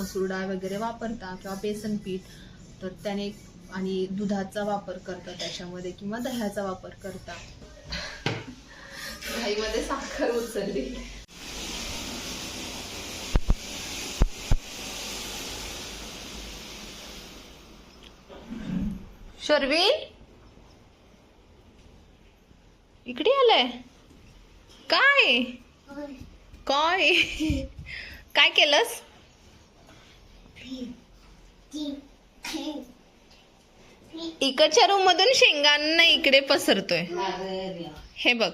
मसूर डाळ वगैरे वापरता किंवा बेसन पीठ तर त्याने आणि दुधाचा वापर करता त्याच्यामध्ये किंवा दह्याचा वापर करता घाईमध्ये साखर उचलली. शर्विन इकडे आलाय. काय? काय? काय केलंस? इकडच्या रूम मधून शेंगांना इकडे पसरतोय. हे बघ.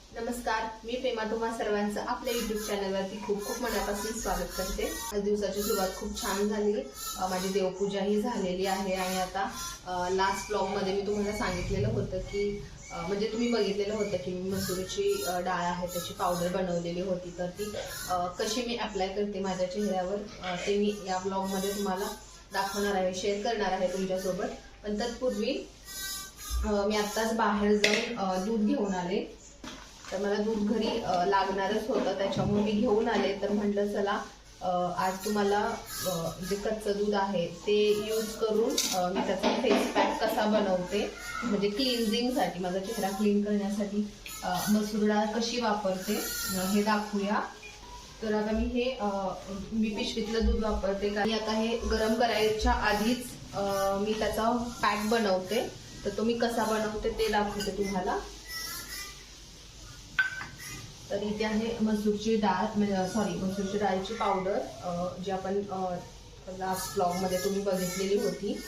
नमस्कार मी प्रेमा तुम्हा सर्वांचं आपल्या युट्यूब चॅनलवरती खूप खूप मनापासून स्वागत करते. आज दिवसाची सुरुवात खूप छान झाली. माझी देवपूजाही झालेली आहे आणि आता लास्ट ब्लॉगमध्ये मी तुम्हाला सांगितलेलं होतं की म्हणजे तुम्ही बघितलेलं होतं की मी मसुरीची डाळ आहे त्याची पावडर बनवलेली होती. तर ती कशी मी अप्लाय करते माझ्या चेहऱ्यावर ते मी या ब्लॉगमध्ये तुम्हाला दाखवणार आहे शेअर करणार आहे तुमच्यासोबत. पण तत्पूर्वी मी आत्ताच बाहेर जाऊन दूध घेऊन आले. तर मला दूध घरी लागणारच होतं त्याच्यामुळे मी घेऊन आले. तर म्हटलं चला आज तुम्हाला जे कच्चं दूध आहे ते यूज करून मी त्याचा फेस पॅक कसा बनवते म्हणजे क्लिन्झिंगसाठी माझा चेहरा क्लीन करण्यासाठी मसूर डाळ कशी वापरते हे दाखवूया. तर आता मी हे मी पिशवीतलं दूध वापरते कारण आता हे गरम करायच्या आधीच मी त्याचा पॅक बनवते. तर तो मी कसा बनवते ते दाखवते तुम्हाला. तर इथे आहे मसूरची डाळ सॉरी मसूरची डाळीची पावडर जी आपण लास्ट ब्लॉगमध्ये तुम्ही बघितलेली होती.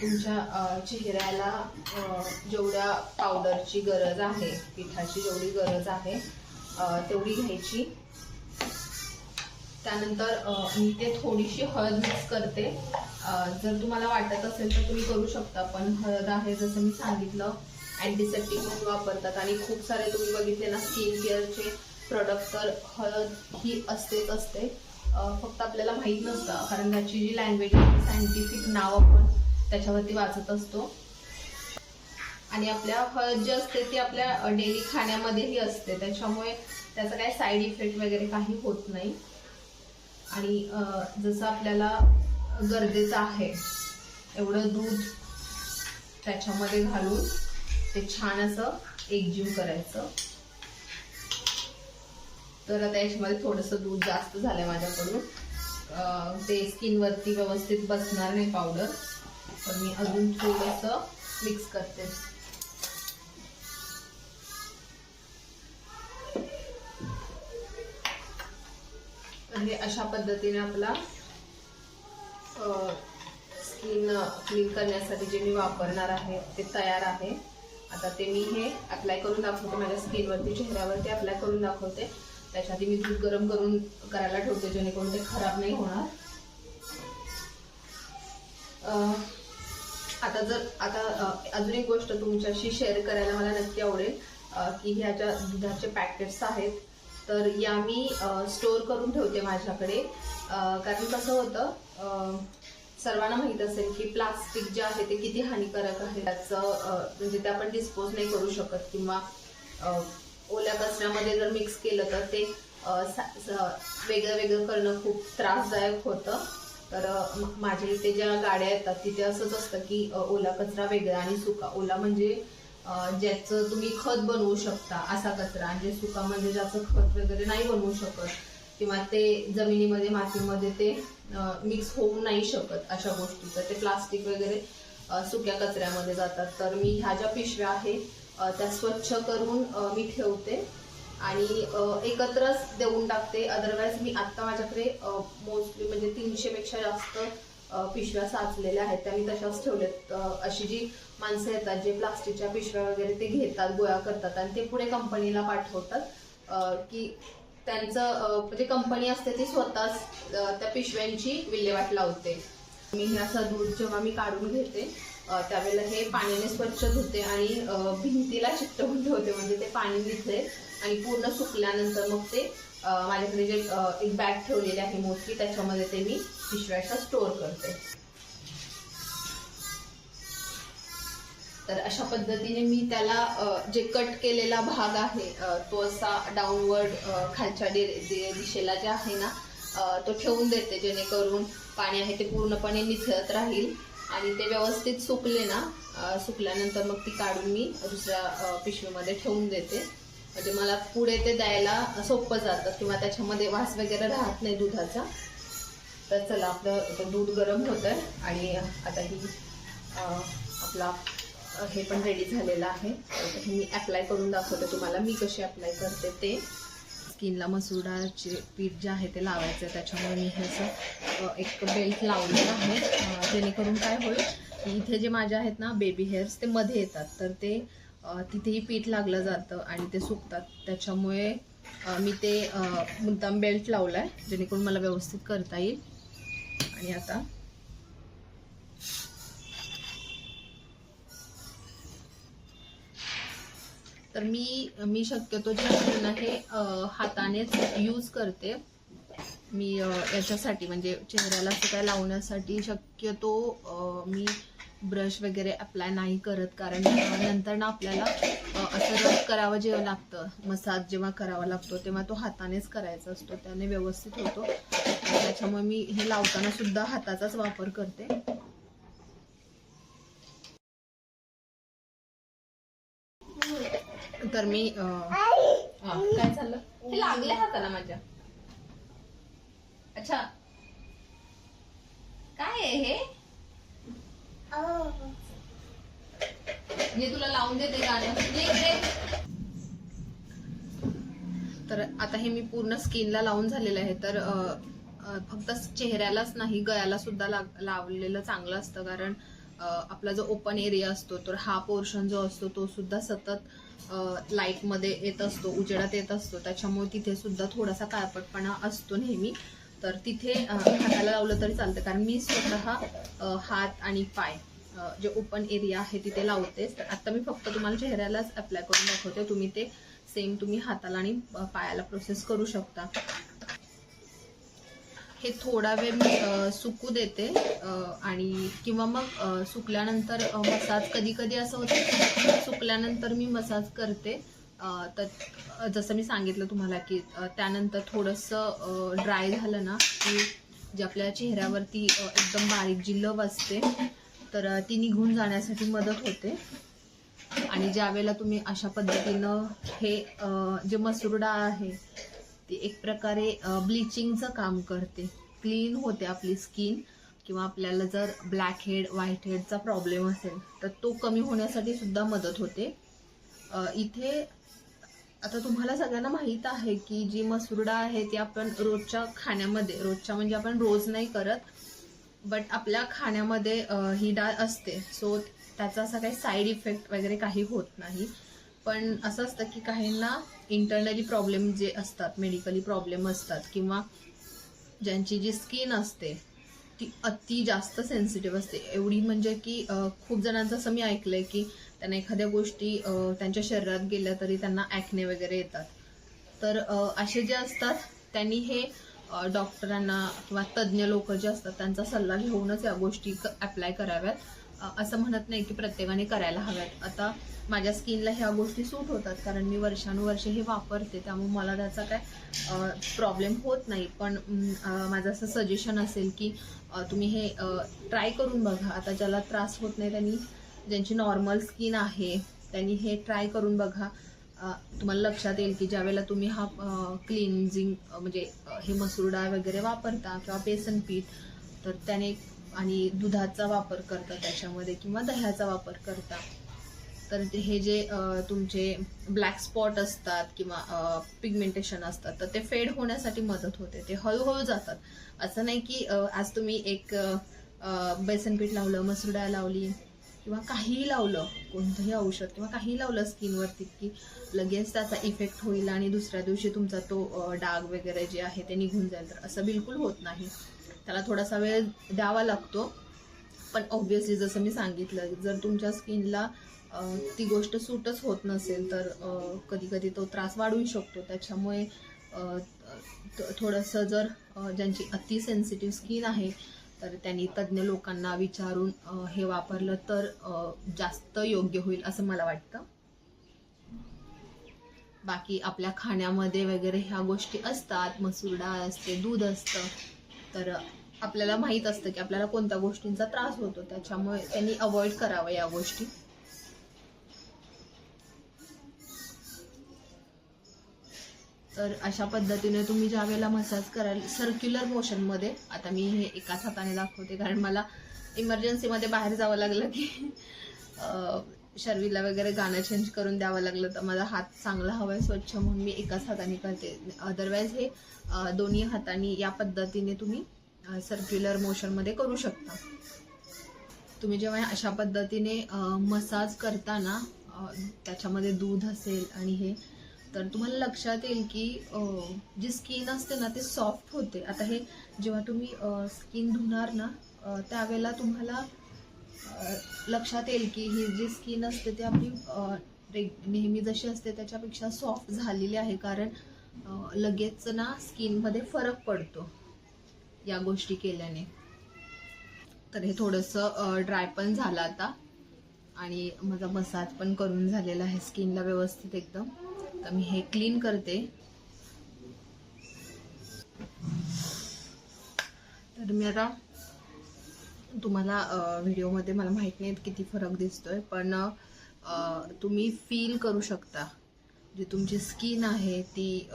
तुमच्या चेहऱ्याला जेवढ्या पावडरची गरज आहे पिठाची जेवढी गरज आहे तेवढी घ्यायची. त्यानंतर मी ते थोडीशी हळद मिक्स करते. जर तुम्हाला वाटत असेल तर तुम्ही करू शकता पण हळद आहे जसं मी सांगितलं अँटीसेप्टिक म्हणून वापरतात. आणि खूप सारे तुम्ही बघितले ना स्किन केअरचे प्रोडक्ट तर हळद ही असतेच असते. फक्त आपल्याला माहीत नसतं कारण त्याची जी लँग्वेज आहे सायंटिफिक नाव आपण त्याच्यावरती वाचत असतो. आणि आपल्या हळद जी असते ती आपल्या डेली खाण्यामध्येही असते. त्याच्यामुळे त्याचा काही साईड इफेक्ट वगैरे काही होत नाही. आणि जसं आपल्याला गरजेचं आहे एवढं दूध त्याच्यामध्ये घालून ते छान असं एकजीव करायचं. तर आता याच्यामध्ये थोडंसं दूध जास्त झालंय माझ्याकडून. ते स्किनवरती व्यवस्थित बसणार नाही पावडर. तर मी अजून थोडंसं मिक्स करते. आणि हे अशा पद्धतीने आपला स्किन क्लीन करण्यासाठी जे मी वापरणार आहे ते तयार आहे. आता ते मी हे अप्लाय करून दाखवते. माझ्या स्किनवरती चेहऱ्यावरती अप्लाय करून दाखवते. त्याच्या आधी मी दूध गरम करून करायला ठेवते जेणेकरून ते खराब नाही होणार. आता जर आता अजून एक गोष्ट तुमच्याशी शेअर करायला मला नक्की आवडेल की ह्या ज्या दुधाचे पॅकेट्स आहेत. तर या मी स्टोअर करून ठेवते माझ्याकडे. कारण कसं होतं सर्वांना माहीत असेल की प्लास्टिक जे आहे ते किती हानिकारक आहे. त्याचं म्हणजे ते आपण डिस्पोज नाही करू शकत किंवा ओल्या कचऱ्यामध्ये जर मिक्स केलं तर ते सा- वेगळं वेगळं करणं खूप त्रासदायक होतं. तर माझ्या इथे ज्या गाड्या येतात तिथे असंच असतं की ओला कचरा वेगळा आणि सुका. ओला म्हणजे ज्याचं तुम्ही खत बनवू शकता असा कचरा. म्हणजे जे सुका म्हणजे ज्याचं खत वगैरे नाही बनवू शकत किंवा ते जमिनीमध्ये मातीमध्ये ते मिक्स होऊ नाही शकत अशा गोष्टी तर ते प्लास्टिक वगैरे सुक्या कचऱ्यामध्ये जातात. तर मी ह्या ज्या पिशव्या आहे त्या स्वच्छ करून मी ठेवते. आणि एकत्रच देऊन टाकते. अदरवाईज मी आत्ता माझ्याकडे मोस्टली म्हणजे तीनशेपेक्षा जास्त पिशव्या साचलेल्या आहेत त्या मी तशाच ठेवल्यात अशी जी माणसं येतात जे प्लास्टिकच्या पिशव्या वगैरे ते घेतात गोळा करतात आणि ते पुढे कंपनीला पाठवतात की त्यांचं म्हणजे कंपनी असते ती स्वतःच त्या पिशव्यांची विल्हेवाट लावते. मी हे असं दूध जेव्हा मी काढून घेते त्यावेळेला हे पाण्याने स्वच्छ धुते आणि भिंतीला चिकटवून ठेवते म्हणजे ते पाणी निघते आणि पूर्ण सुकल्यानंतर मग ते माझ्याकडे जे एक बॅग ठेवलेली आहे मोठी त्याच्यामध्ये ते मी पिशव्याचा स्टोअर करते. तर अशा पद्धतीने मी त्याला जे कट केलेला भाग आहे तो असा डाऊनवर्ड खालच्या दिशेला जे आहे ना तो ठेवून देते जेणेकरून पाणी आहे ते पूर्णपणे निथळत राहील. आणि ते व्यवस्थित सुकले ना सुकल्यानंतर मग ती काढून मी दुसऱ्या पिशवीमध्ये ठेवून देते. म्हणजे मला पुढे ते द्यायला सोपं जातं किंवा त्याच्यामध्ये वास वगैरे राहत नाही दुधाचा. तर चला आपलं आता दूध गरम होतंय आणि आता ही आपला हे पण रेडी झालेलं आहे. तर हे मी अप्लाय करून दाखवते तुम्हाला मी कशी अप्लाय करते ते. स्किनला मसूर डाळचे पीठ जे आहे ते लावायचं आहे त्याच्यामुळे मी हे असं एक बेल्ट लावलेलं आहे. जेणेकरून काय होईल की इथे जे माझे आहेत ना बेबी हेअर्स ते मध्ये येतात. तर ते तिथेही पीठ लागलं जातं आणि ते सुकतात. त्याच्यामुळे मी ते मुद्दाम बेल्ट लावला आहे जेणेकरून मला व्यवस्थित करता येईल. आणि आता तर मी मी शक्यतो जे ना हे हातानेच यूज करते. मी याच्यासाठी म्हणजे चेहऱ्याला असं काय लावण्यासाठी शक्यतो मी ब्रश वगैरे अप्लाय नाही करत कारण नंतर ना आपल्याला असं रब करावं जेव्हा लागतं मसाज जेव्हा करावा लागतो तेव्हा तो हातानेच करायचा असतो त्याने व्यवस्थित होतो. त्याच्यामुळे मी हे लावताना सुद्धा हाताचाच वापर करते. तर मी काय झालं? हे लागले हाताला माझ्या. अच्छा. काय आहे हे? हे तुला लावून देते गाणं. तर आता हे मी पूर्ण स्किनला लावून झालेलं आहे. तर फक्त चेहऱ्यालाच नाही गळ्याला सुद्धा लावलेलं चांगलं असतं. कारण आपला जो ओपन एरिया असतो तर हा पोर्शन जो असतो तो सुद्धा सतत लाइटमध्ये येत असतो उजेडात येत असतो. त्याच्यामुळे तिथे सुद्धा थोडासा काळपटपणा असतो नेहमी. तर तिथे हाताला लावलं तरी चालतं. कारण मी स्वतः हात आणि पाय जे ओपन एरिया आहे तिथे लावतेच. तर आता मी फक्त तुम्हाला चेहऱ्यालाच अप्लाय करून दाखवते. तुम्ही ते सेम तुम्ही हाताला आणि पायाला प्रोसेस करू शकता. हे थोडा वेळ मी सुकू देते आणि किंवा मग सुकल्यानंतर मसाज कधी कधी असं होतं सुकल्यानंतर मी मसाज करते. तर जसं मी सांगितलं तुम्हाला की त्यानंतर थोडंसं ड्राय झालं ना की जे आपल्या चेहऱ्यावरती एकदम बारीक जी लव असते तर ती निघून जाण्यासाठी मदत होते. आणि ज्यावेळेला तुम्ही अशा पद्धतीनं हे जे मसूर डाळ आहे ती एक प्रकारे ब्लिचिंगचं काम करते. क्लीन होते आपली स्किन किंवा आपल्याला जर ब्लॅक हेड व्हाईट हेडचा प्रॉब्लेम असेल तर तो कमी होण्यासाठी सुद्धा मदत होते. इथे आता तुम्हाला सगळ्यांना माहीत आहे की जी मसूर डाळ आहे ती आपण रोजच्या खाण्यामध्ये रोजच्या म्हणजे आपण रोज नाही करत बट आपल्या खाण्यामध्ये ही डाळ असते. सो त्याचा असा काही साईड इफेक्ट वगैरे काही होत नाही. पण असं असतं की काहींना इंटरनली प्रॉब्लेम जे असतात मेडिकली प्रॉब्लेम असतात किंवा ज्यांची जी स्किन असते ती अति जास्त सेन्सिटिव्ह असते. एवढी म्हणजे की खूप जणांचं असं मी ऐकलं आहे की त्यांना एखाद्या गोष्टी त्यांच्या शरीरात गेल्या तरी त्यांना ॲक्ने वगैरे येतात. तर असे जे असतात त्यांनी हे डॉक्टरांना किंवा तज्ज्ञ लोक जे असतात त्यांचा सल्ला घेऊनच या गोष्टी अप्लाय कराव्यात. असं म्हणत नाही की प्रत्येकाने करायला हव्यात. आता माझ्या स्किनला ह्या गोष्टी सूट होतात कारण मी वर्षानुवर्षे हे वापरते. त्यामुळे मला त्याचा काय प्रॉब्लेम होत नाही. पण माझं असं सजेशन असेल की तुम्ही हे ट्राय करून बघा. आता ज्याला त्रास होत नाही त्यांनी ज्यांची नॉर्मल स्किन आहे त्यांनी हे ट्राय करून बघा. तुम्हाला लक्षात येईल की ज्यावेळेला तुम्ही हा क्लिन्झिंग म्हणजे हे मसूर डाळ वगैरे वापरता किंवा बेसन पीठ तर त्याने आणि दुधाचा वापर करता त्याच्यामध्ये किंवा दह्याचा वापर करता. तर ते हे जे तुमचे ब्लॅक स्पॉट असतात किंवा पिगमेंटेशन असतात तर ते फेड होण्यासाठी मदत होते. ते हळूहळू जातात. असं नाही की आज तुम्ही एक बेसन पीठ लावलं मसूर डाळ लावली किंवा काहीही लावलं कोणतंही औषध किंवा काहीही लावलं स्किनवरती की लगेच त्याचा इफेक्ट होईल आणि दुसऱ्या दिवशी तुमचा तो डाग वगैरे जे आहे ते निघून जाईल. तर असं बिलकुल होत नाही. त्याला थोडासा वेळ द्यावा लागतो. पण ऑब्व्हियसली जसं मी सांगितलं जर तुमच्या स्किनला ती गोष्ट सूटच होत नसेल तर कधीकधी तो त्रास वाढवू शकतो. त्याच्यामुळे थोडंसं जर ज्यांची अति सेन्सिटिव्ह स्किन आहे तर त्यांनी तज्ज्ञ लोकांना विचारून हे वापरलं तर जास्त योग्य होईल असं मला वाटतं. बाकी आपल्या खाण्यामध्ये वगैरे ह्या गोष्टी असतात. मसूर डाळ असते दूध असतं. तर आपल्याला माहीत असतं की आपल्याला कोणत्या गोष्टींचा त्रास होतो. त्याच्यामुळे त्यांनी अवॉइड करावं या गोष्टी. तर अशा पद्धतीने तुम्ही ज्या वेळेला मसाज कराल सर्क्युलर मोशनमध्ये आता मी हे एकाच हाताने दाखवते कारण मला इमर्जन्सीमध्ये बाहेर जावं लागलं की शर्वीला वगैरे गाणं चेंज करून द्यावं लागलं तर माझा हात चांगला हवा आहे स्वच्छ म्हणून मी एकाच हाताने करते. अदरवाईज हे दोन्ही हाताने या पद्धतीने तुम्ही सर्क्युलर मोशनमध्ये करू शकता. तुम्ही जेव्हा अशा पद्धतीने मसाज करताना त्याच्यामध्ये दूध असेल आणि हे तर तुम्हाला लक्षात येईल की जी स्किन असते ना ते सॉफ्ट होते. आता हे जेव्हा तुम्ही स्किन धुणार ना त्यावेळेला तुम्हाला लक्षात येईल की ही जी स्किन असते ती आपली नेहमी जशी असते त्याच्यापेक्षा सॉफ्ट झालेली आहे. कारण लगेच ना स्किनमध्ये फरक पडतो या गोष्टी केल्याने. तर हे थोडंसं ड्राय पण झालं आता. आणि माझा मसाज पण करून झालेला आहे स्किनला व्यवस्थित एकदम. तर मी हे क्लीन करते. तर मी आता तुम्हाला व्हिडिओमध्ये मला माहीत नाही किती फरक दिसतोय पण तुम्ही फील करू शकता. जी तुमची स्किन आहे ती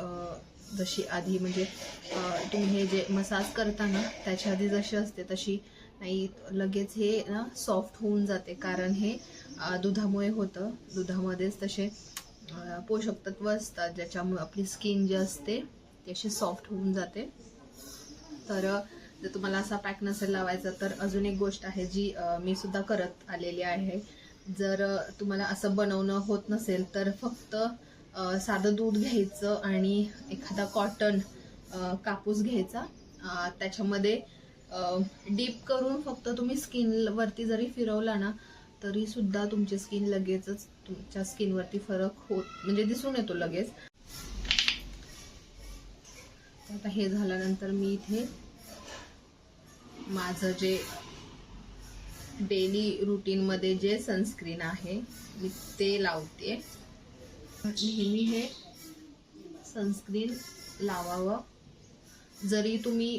जशी आधी म्हणजे तुम्ही हे जे मसाज करता ना त्याच्या आधी जशी असते तशी नाही लगेच हे ना सॉफ्ट होऊन जाते. कारण हे दुधामुळे होतं. दुधामध्येच तसे पोषक तत्व असतात ज्याच्यामुळे आपली स्किन जी असते ती अशी सॉफ्ट होऊन जाते. तर जर तुम्हाला असा पॅक नसेल लावायचा तर अजून एक गोष्ट आहे जी मी सुद्धा करत आलेली आहे. जर तुम्हाला असं बनवणं होत नसेल तर फक्त साधं दूध घ्यायचं आणि एखादा कॉटन कापूस घ्यायचा. त्याच्यामध्ये डीप करून फक्त तुम्ही स्किनवरती जरी फिरवला ना तरी सुद्धा तुमची स्किन लगेचच तुमच्या स्किनवरती फरक होत म्हणजे दिसून येतो लगेच. आता हे झाल्यानंतर मी इथे माझं जे डेली रुटीनमध्ये जे सनस्क्रीन आहे मी ते लावते. नेहमी हे सनस्क्रीन लावावं. जरी तुम्ही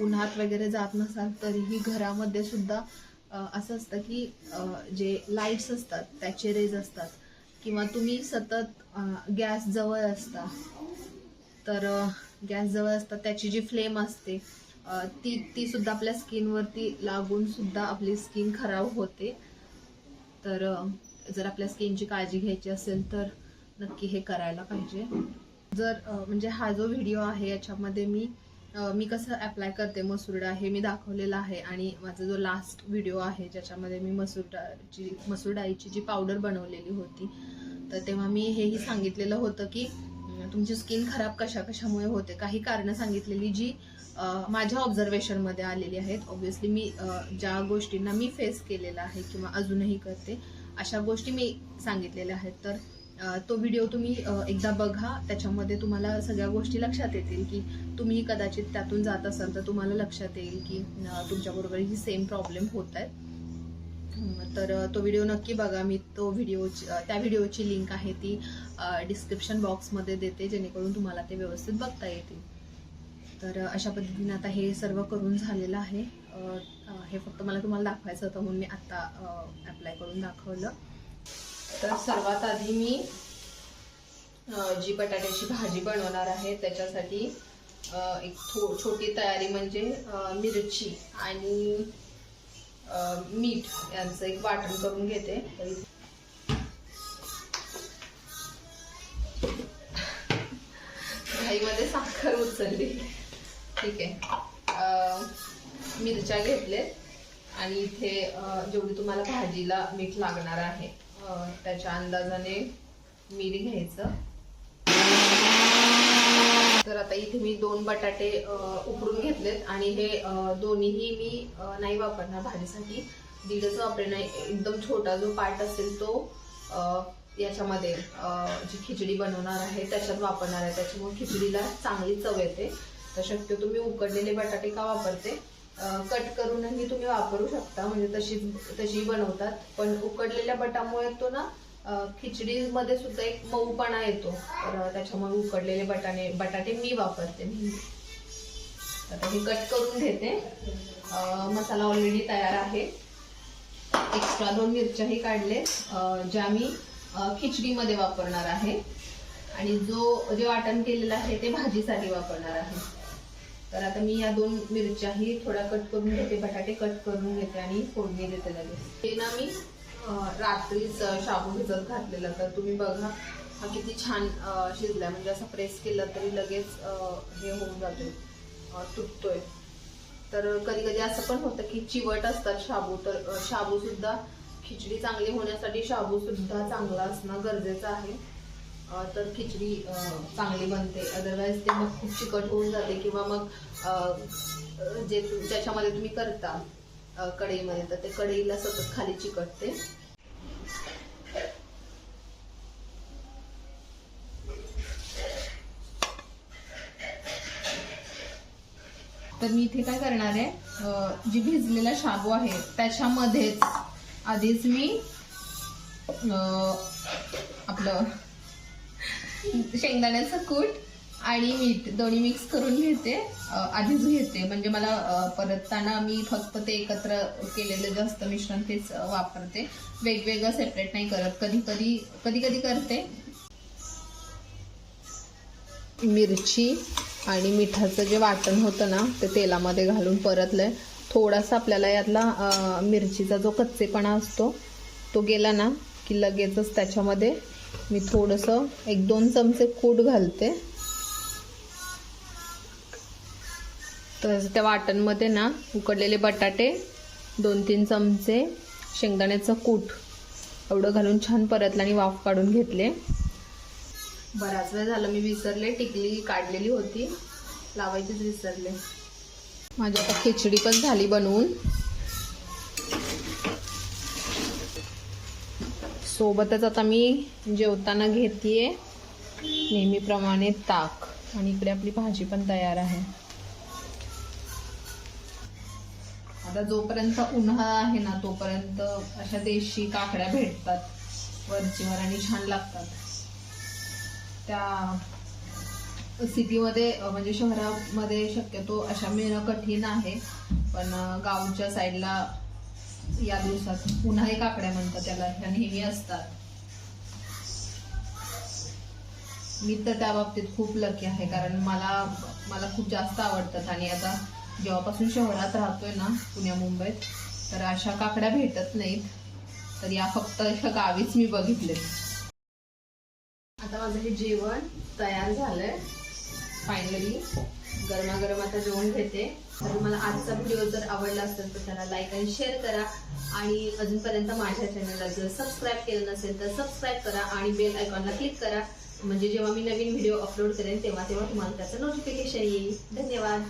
उन्हात वगैरे जात नसाल तरीही घरामध्ये सुद्धा असं असतं की जे लाईट्स असतात त्याचे रेज असतात. किंवा तुम्ही सतत गॅस जवळ असता तर गॅस जवळ असतात त्याची जी फ्लेम असते ती ती सुद्धा आपल्या स्किनवरती लागून सुद्धा आपली स्किन खराब होते. तर जर आपल्या स्किनची काळजी घ्यायची असेल तर नक्की हे करायला पाहिजे. जर म्हणजे हा जो व्हिडिओ आहे याच्यामध्ये मी मी कसं अप्लाय करते मसूर डाळ हे मी दाखवलेलं आहे आणि माझा जो लास्ट व्हिडिओ आहे ज्याच्यामध्ये मी मसूर डाळची मसूर डाळीची जी पावडर बनवलेली होती तर तेव्हा मी हेही सांगितलेलं होतं की तुमची स्किन खराब कशा कशामुळे होते? काही कारणं सांगितलेली जी माझ्या ऑब्झर्वेशनमध्ये आलेली आहेत. ऑब्व्हियसली मी ज्या गोष्टींना मी फेस केलेलं आहे किंवा अजूनही करते अशा गोष्टी मी सांगितलेल्या आहेत. तर तो व्हिडिओ तुम्ही एकदा बघा त्याच्यामध्ये तुम्हाला सगळ्या गोष्टी लक्षात येतील की तुम्ही कदाचित त्यातून जात असाल तर तुम्हाला लक्षात येईल की तुमच्याबरोबर ही सेम प्रॉब्लेम होत आहेत. तर तो व्हिडिओ नक्की बघा. मी तो व्हिडिओ त्या व्हिडिओची लिंक आहे ती डिस्क्रिप्शन बॉक्समध्ये देते जेणेकरून तुम्हाला ते व्यवस्थित बघता येतील. तर अशा पद्धतीने आता हे सर्व करून झालेलं आहे. हे फक्त मला तुम्हाला दाखवायचं होतं म्हणून मी आत्ता अप्लाय करून दाखवलं. तर सर्वात आधी मी जी बटाट्याची भाजी बनवणार आहे त्याच्यासाठी एक थो छोटी तयारी म्हणजे मिरची आणि मीठ यांचं एक वाटण करून घेते. घाईमध्ये साखर उचलली. ठीक आहे. मिरच्या घेतले आणि इथे जेवढी तुम्हाला भाजीला मीठ लागणार आहे त्याच्या अंदाजाने मीठ घ्यायचं. तर आता इथे मी दोन बटाटे उकडून घेतलेत आणि हे दोन्हीही मी नाही वापरणार भाजीसाठी. दीडच वापरणार एकदम छोटा जो पार्ट असेल तो याच्यामध्ये जी खिचडी बनवणार आहे त्याच्यात वापरणार आहे. त्याच्यामुळे खिचडीला चांगली चव येते. तर शक्यतो मी उकडलेले बटाटे का वापरते? कट करूनही तुम्ही वापरू शकता. म्हणजे तशी तशी बनवतात. पण उकडलेल्या बटामुळे तो ना खिचडीमध्ये सुद्धा एक मऊपणा येतो. तर त्याच्यामुळे उकडलेले बटाणे बटाटे मी वापरते आता हे कट करून घेते. मसाला ऑलरेडी तयार आहे. एक्स्ट्रा दोन मिरच्याही काढले. ज्या मी खिचडीमध्ये वापरणार आहे. आणि जो जे वाटण केलेलं आहे ते भाजीसाठी वापरणार आहे. तर आता मी या दोन मिरच्याही थोड्या कट करून घेते बटाटे कट करून घेते आणि फोडणी देते लगेच. हे ना मी रात्रीच शाबू भिजत घातलेला. तर तुम्ही बघा हा किती छान शिजला म्हणजे असं प्रेस केलं तरी लगेच हे होऊन जातोय तुटतोय. तर कधी कधी असं पण होतं की चिवट असतात शाबू. तर शाबूसुद्धा शाबू सुद्धा खिचडी चांगली होण्यासाठी शाबू सुद्धा चांगला असणं गरजेचं आहे. तर खिचडी चांगली बनते. अदरवाईज ते मग खूप चिकट होऊन जाते किंवा मग जे ज्याच्यामध्ये तुम्ही करता कढईमध्ये तर ते कढईला सतत खाली चिकटते. तर मी इथे काय करणार आहे जी भिजलेला शाबू आहे त्याच्यामध्येच आधीच मी आपलं शेंगदाण्याचं कूट आणि मीठ दोन्ही मिक्स करून घेते. आधीच घेते म्हणजे मला परतताना मी फक्त ते एकत्र केलेलं जास्त मिश्रण तेच वापरते. वेगवेगळं सेपरेट नाही करत. कधी कधी कधी कधी करते. मिरची आणि मिठाचं जे वाटण होतं ना ते तेलामध्ये घालून परतलंय. थोडासा आपल्याला यातला मिरचीचा जो कच्चेपणा असतो तो गेला ना की लगेचच त्याच्यामध्ये मी थोडंसं एक दोन चमचे कूट घालते. तर त्या वाटणमध्ये ना उकडलेले बटाटे दोन तीन चमचे शेंगदाण्याचं कूट एवढं घालून छान परतलं आणि वाफ काढून घेतले. बराच वेळ झालं मी विसरले टिकली काढलेली होती. लावायचीच विसरले. माझी आता खिचडी पण झाली बनवून. सोबतच आता मी जेवताना घेते नेहमीप्रमाणे ताक. आणि इकडे आपली भाजी पण तयार आहे. आता जोपर्यंत उन्हाळा आहे ना तोपर्यंत अशा देशी काकड्या भेटतात. वरचीवर आणि छान लागतात. त्या सिटीमध्ये म्हणजे शहरामध्ये शक्यतो अशा मिळणं कठीण आहे. पण गावच्या साईडला या दिवसात. उन्हाळी काकड्या म्हणतात त्याला. ह्या नेहमी असतात. मी तर त्या बाबतीत खूप लकी आहे कारण मला मला खूप जास्त आवडतात. आणि आता जेव्हापासून शहरात राहतोय ना पुण्या मुंबईत तर अशा काकड्या भेटत नाहीत. तर या फक्त अशा गावीच मी बघितले आता माझं हे जेवण तयार झालंय. फायनली गरमागरम आता जेवण घेते. तर तुम्हाला आजचा व्हिडिओ जर आवडला असेल तर त्याला लाईक आणि शेअर करा. आणि अजूनपर्यंत माझ्या चॅनलला जर सबस्क्राईब केलं नसेल तर सबस्क्राईब करा आणि बेल आयकॉनला क्लिक करा. म्हणजे जेव्हा मी नवीन व्हिडिओ अपलोड करेन तेव्हा तेव्हा तुम्हाला त्याचं नोटिफिकेशन येईल. धन्यवाद.